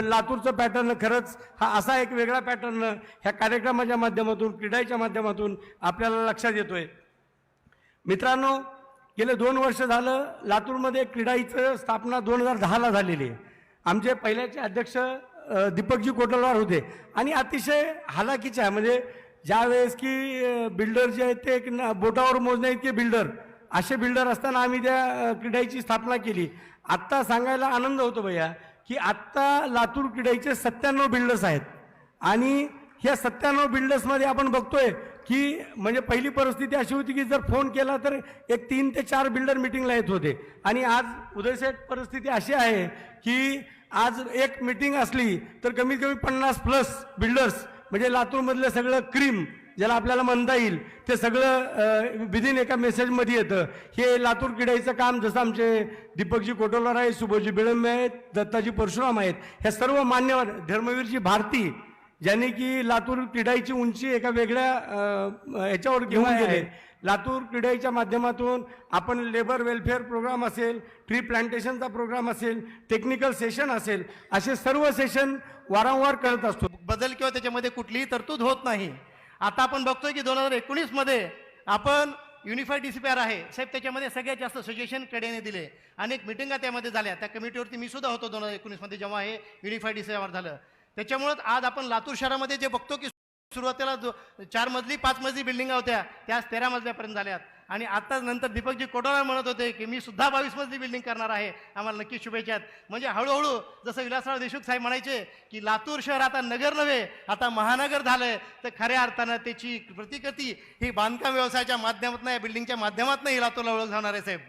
पण लातूरचं पॅटर्न खरंच हा असा एक वेगळा पॅटर्न ह्या कार्यक्रमाच्या माध्यमातून क्रीडाच्या माध्यमातून आपल्याला लक्षात येतो आहे मित्रांनो गेले दोन वर्ष झालं लातूरमध्ये क्रीडाईचं स्थापना दोन हजार दहाला झालेली आहे. आमचे पहिल्याचे अध्यक्ष दीपकजी कोटलवार होते. आणि अतिशय हालाकीचे आहे म्हणजे ज्यावेळेस की बिल्डर जे आहेत ते एक बोटावर मोजण्या इतके बिल्डर असे बिल्डर असताना आम्ही त्या क्रीडाईची स्थापना केली. आत्ता सांगायला आनंद होतो भैया. की आत्ता लातूर क्रीडाईचे सत्त्याण्णव बिल्डर्स आहेत. आणि ह्या सत्त्याण्णव बिल्डर्समध्ये आपण बघतोय की म्हणजे पहिली परिस्थिती अशी होती की जर फोन केला तर एक तीन ते चार बिल्डर मिटिंगला येत होते. आणि आज उदयसेठ परिस्थिती अशी आहे की आज एक मिटिंग असली तर कमीत कमी पन्नास प्लस बिल्डर्स म्हणजे लातूरमधलं सगळं क्रीम ज्याला आपल्याला म्हणता येईल. ते सगळं विदिन एका मेसेजमध्ये येतं. हे लातूर किडाईचं काम जसं आमचे दीपकजी कोटोलर आहेत सुबोजी बिळंबे आहेत दत्ताजी परशुराम आहेत ह्या सर्व मान्यवर धर्मवीरजी भारती ज्यांनी की लातूर क्रीडाईची उंची एका वेगळ्या ह्याच्यावर घेऊन गेले. लातूर क्रीडाईच्या माध्यमातून आपण लेबर वेलफेअर प्रोग्राम असेल ट्री प्लांटेशनचा प्रोग्राम असेल टेक्निकल सेशन असेल असे सर्व सेशन वारंवार करत असतो. बदल किंवा त्याच्यामध्ये कुठलीही तरतूद होत नाही. आता आपण बघतोय की दोन हजार एकोणीसमध्ये आपण unified D C P R आहे. साहेब त्याच्यामध्ये सगळ्यात जास्त सजेशन कडेने दिले. अनेक मिटिंगा त्यामध्ये झाल्या. त्या कमिटीवरती मी सुद्धा होतो दोन हजार एकोणीसमध्ये जेव्हा हे युनिफाईड डी सी आर झालं. त्याच्यामुळं आज आपण लातूर शहरामध्ये जे बघतो की सुरुवातीला जो चार मजली पाच मजली बिल्डिंगा होत्या. त्याच तेरा मजल्यापर्यंत झाल्यात. आणि आता नंतर दीपकजी कोटोरा म्हणत होते की मी सुद्धा बावीस मजली बिल्डिंग करणार आहे. आम्हाला नक्की शुभेच्छा आहेत. म्हणजे हळूहळू जसं विलासराव देशमुख साहेब म्हणायचे की लातूर शहर आता नगर नव्हे आता महानगर झालंय. तर खऱ्या अर्थानं त्याची प्रतिकृती ही बांधकाम व्यवसायाच्या माध्यमातून या बिल्डिंगच्या माध्यमातून ही लातूरला ओळख जाणार आहे साहेब.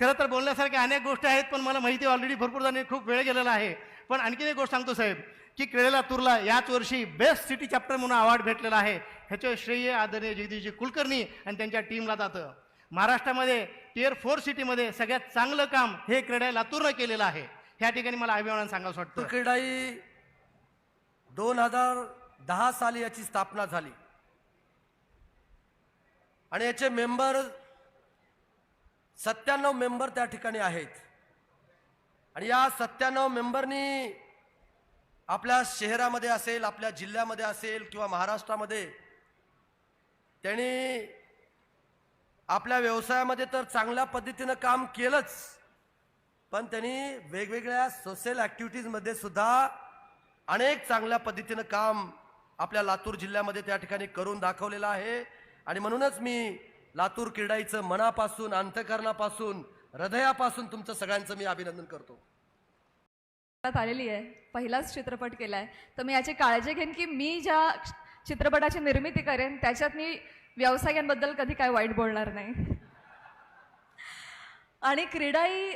खरं तर बोलण्यासारख्या अनेक गोष्टी आहेत पण मला माहिती ऑलरेडी भरपूर जणी खूप वेळ गेलेला आहे. पण आणखीन एक गोष्ट सांगतो साहेब. की क्रीडा लातूरला याच वर्षी बेस्ट सिटी चॅप्टर म्हणून अवॉर्ड भेटलेला आहे. ह्याचं श्रेय आदरणीय जगदीशजी कुलकर्णी आणि त्यांच्या टीमला जातं. महाराष्ट्रामध्ये टिअर फोर सिटीमध्ये सगळ्यात चांगलं काम हे क्रीडा लातूरनं केलेलं आहे. ह्या ठिकाणी मला अभिमानानं सांगावं वाटतं. क्रीडाई दोन हजार दहा साली याची स्थापना झाली. आणि याचे मेंबर सत्त्याण्णव मेंबर त्या ठिकाणी आहेत. आणि या सत्त्याण्णव मेंबरनी आपल्या शहरामध्ये असेल आपल्या जिल्ह्यामध्ये असेल किंवा महाराष्ट्रामध्ये त्यांनी आपल्या व्यवसायामध्ये तर चांगल्या पद्धतीनं काम केलंच पण त्यांनी वेगवेगळ्या सोशल ॲक्टिव्हिटीजमध्ये सुद्धा अनेक चांगल्या पद्धतीनं काम आपल्या लातूर जिल्ह्यामध्ये त्या ठिकाणी करून दाखवलेलं आहे. आणि म्हणूनच मी लातूर क्रीडाईचं मनापासून अंतकरणापासून हृदयापासून तुमचं सगळ्यांचं मी अभिनंदन करतो. आलेली आहे पहिलाच चित्रपट केलाय. तर मी याची काळजी घेईन की मी ज्या चित्रपटाची निर्मिती करेन त्याच्यात मी व्यवसायांबद्दल कधी काय वाईट बोलणार नाही. आणि क्रीडाई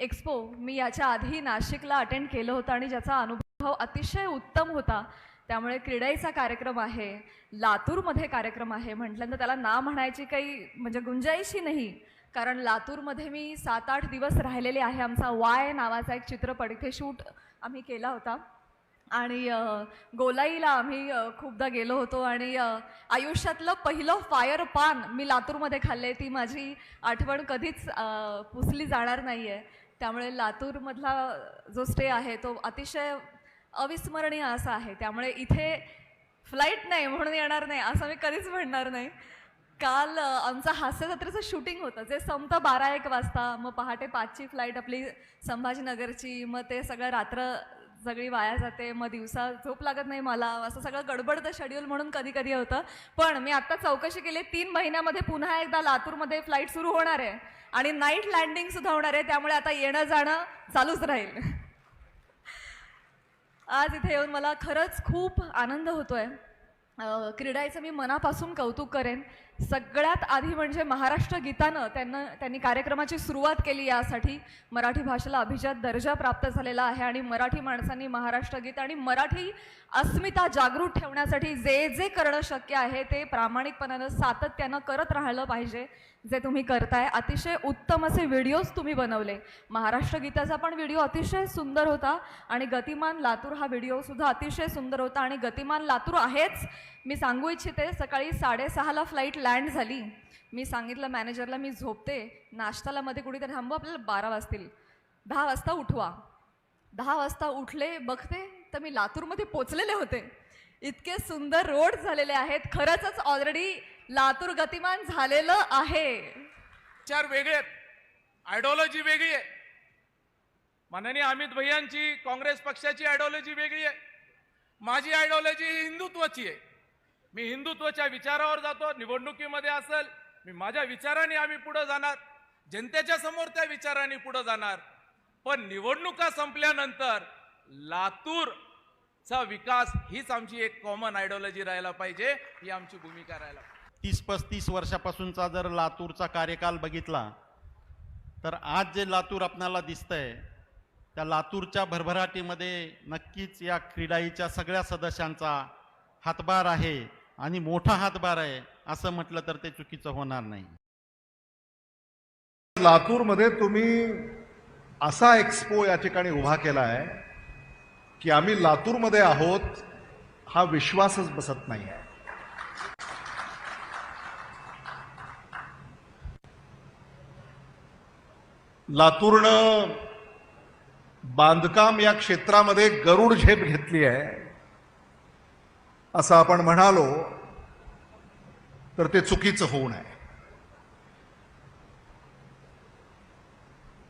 एक्सपो मी याच्या आधी नाशिकला अटेंड केलं होतं आणि ज्याचा अनुभव अतिशय उत्तम होता. त्यामुळे क्रीडाईचा कार्यक्रम आहे लातूरमध्ये कार्यक्रम आहे म्हटल्यानंतर त्याला ना म्हणायची काही म्हणजे गुंजाईशी नाही. कारण लातूरमध्ये मी सात आठ दिवस राहिलेले आहे. आमचा वाय नावाचा एक चित्रपट इथे शूट आम्ही केला होता. आणि गोलाईला आम्ही खूपदा गेलो होतो आणि आयुष्यातलं पहिलं फायर पान मी लातूरमध्ये खाल्ले ती माझी आठवण कधीच पुसली जाणार नाही आहे त्यामुळे लातूरमधला जो स्टे आहे तो अतिशय अविस्मरणीय असा आहे. त्यामुळे इथे फ्लाईट नाही म्हणून येणार नाही असं मी कधीच म्हणणार नाही. काल अ, आमचं हास्यजत्रेचं शूटिंग होतं. जे संपतं बारा एक वाजता मग पहाटे पाचची फ्लाईट आपली संभाजीनगरची मग ते सगळं रात्र सगळी वाया जाते मग दिवसा झोप लागत नाही मला असं सगळं गडबडतं शेड्यूल म्हणून कधी कधी होतं. पण मी आत्ता चौकशी केली तीन महिन्यामध्ये पुन्हा एकदा लातूरमध्ये फ्लाईट सुरू होणार आहे आणि नाईट लँडिंग सुद्धा होणार आहे त्यामुळे आता येणं जाणं चालूच राहील. आज इथे येऊन मला खरंच खूप आनंद होतोय. क्रीडायचं क्रीडाईचं मी मनापासून कौतुक करेन. सगळ्यात आधी म्हणजे महाराष्ट्र गीतानं त्यांना त्यांनी कार्यक्रमाची सुरुवात केली यासाठी. मराठी भाषेला अभिजात दर्जा प्राप्त झालेला आहे आणि मराठी माणसांनी महाराष्ट्र गीत आणि मराठी अस्मिता जागृत ठेवण्यासाठी जे जे करणं शक्य आहे ते प्रामाणिकपणानं सातत्यानं करत राहिलं पाहिजे जे तुम्ही करताय. अतिशय उत्तम असे व्हिडिओज तुम्ही बनवले. महाराष्ट्र गीताचा पण व्हिडिओ अतिशय सुंदर होता आणि गतिमान लातूर हा व्हिडिओसुद्धा अतिशय सुंदर होता आणि गतिमान लातूर आहेच. मी सांगू इच्छिते सकाळी साडेसहाला फ्लाईट लँड झाली. मी सांगितलं मॅनेजरला मी झोपते. नाश्ताला मध्ये कुठेतरी थांबू. आपल्याला बारा वाजतील. दहा वाजता उठवा. दहा वाजता उठले बघते तर मी लातूरमध्ये पोचलेले होते. इतके सुंदर रोड झालेले आहेत. खरंच ऑलरेडी लातूर गतिमान झालेलं आहे. विचार वेगळे आहेत. आयडिओलॉजी वेगळी आहे. माननीय अमित भैयांची काँग्रेस पक्षाची आयडिओलॉजी वेगळी आहे. माझी आयडिओलॉजी हिंदुत्वाची आहे. मी हिंदुत्वाच्या विचारावर जातो निवडणुकीमध्ये असेल मी माझ्या विचाराने आम्ही पुढं जाणार जनतेच्या समोर त्या विचाराने पुढं जाणार. पण निवडणुका संपल्यानंतर लातूरचा विकास हीच आमची एक कॉमन आयडिओलॉजी राहायला पाहिजे ही आमची भूमिका राहायला तीस पस्तीस वर्षापासूनचा जर लातूरचा कार्यकाल बघितला तर आज जे लातूर आपणाला दिसतंय त्या लातूरच्या भरभराटीमध्ये नक्कीच या क्रीडाईच्या सगळ्या सदस्यांचा हातभार आहे. आणि मोठा हातभार आहे असं म्हटलं तर ते चुकीचं होणार नाही. लातूरमध्ये तुम्ही असा एक्सपो या ठिकाणी उभा केला आहे की आम्ही लातूरमध्ये आहोत हा विश्वासच बसत नाही आहे लातूरनं बांधकाम या क्षेत्रामध्ये गरुड झेप घेतली आहे. असं आपण म्हणालो तर ते चुकीचं होऊ नये.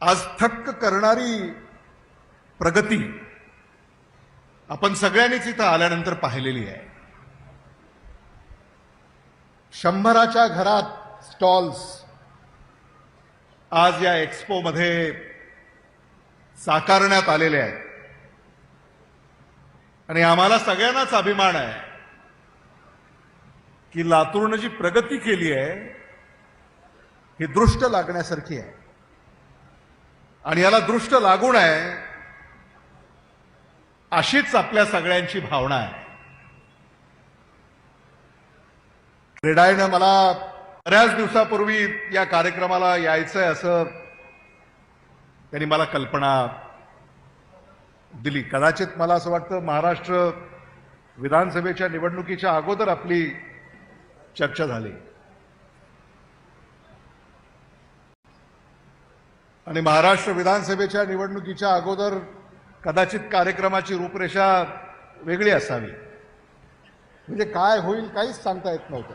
आज थक्क करणारी प्रगती आपण सगळ्यांनीच इथं आल्यानंतर पाहिलेली आहे. शंभराच्या घरात स्टॉल्स आज या एक्सपोमध्ये साकारण्यात आलेले आहेत. आणि आम्हाला सगळ्यांनाच अभिमान आहे की लातूरनं जी प्रगती केली आहे ही दृष्ट लागण्यासारखी आहे. आणि याला दृष्ट लागू नये अशीच आपल्या सगळ्यांची भावना आहे. क्रीडाईनं मला बऱ्याच दिवसापूर्वी या कार्यक्रमाला यायचंय असं त्यांनी मला कल्पना दिली. कदाचित मला असं वाटतं महाराष्ट्र विधानसभेच्या निवडणुकीच्या अगोदर आपली चर्चा झाली. आणि महाराष्ट्र विधानसभेच्या निवडणुकीच्या अगोदर कदाचित कार्यक्रमाची रूपरेषा वेगळी असावी. म्हणजे काय होईल काहीच सांगता येत नव्हतं.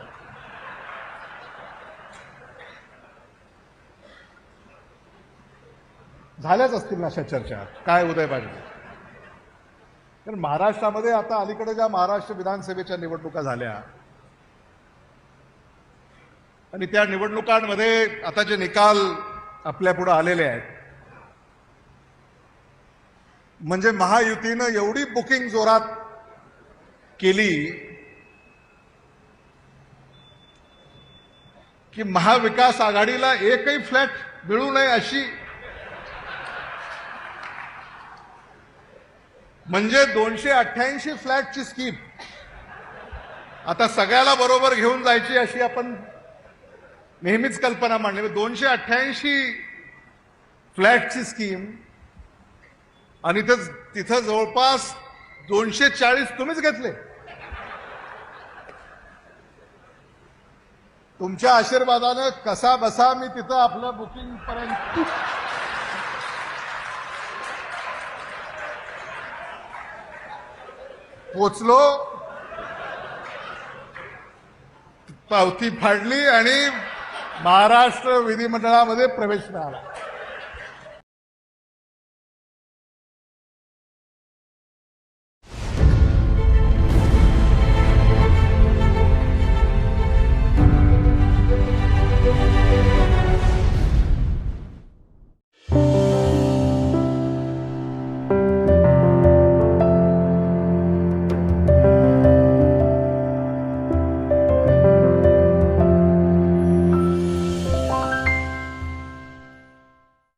झाल्याच असतील ना अशा चर्चा. काय उदय पाहिजे कारण महाराष्ट्रामध्ये आता अलीकडे ज्या महाराष्ट्र विधानसभेच्या निवडणुका झाल्या आणि त्या निवडणुकांमध्ये आता जे निकाल आपल्या पुढे आलेले आहेत म्हणजे महायुतीनं एवढी बुकिंग जोरात केली की महाविकास आघाडीला एकही फ्लॅट मिळू नये अशी. म्हणजे दोनशे अठ्ठ्याऐंशी फ्लॅटची स्कीम आता सगळ्याला बरोबर घेऊन जायची अशी आपण नेहमीच कल्पना मांडली. म्हणजे दोनशे अठ्ठ्याऐंशी फ्लॅटची स्कीम आणि तिथं तिथं जवळपास दोनशे चाळीस तुम्हीच घेतले. तुमच्या आशीर्वादानं कसा बसा मी तिथं आपलं बुकिंग पर्यंत पोचलो. पावती फाडली आणि महाराष्ट्र विधिमंडळामध्ये प्रवेश मिळाला.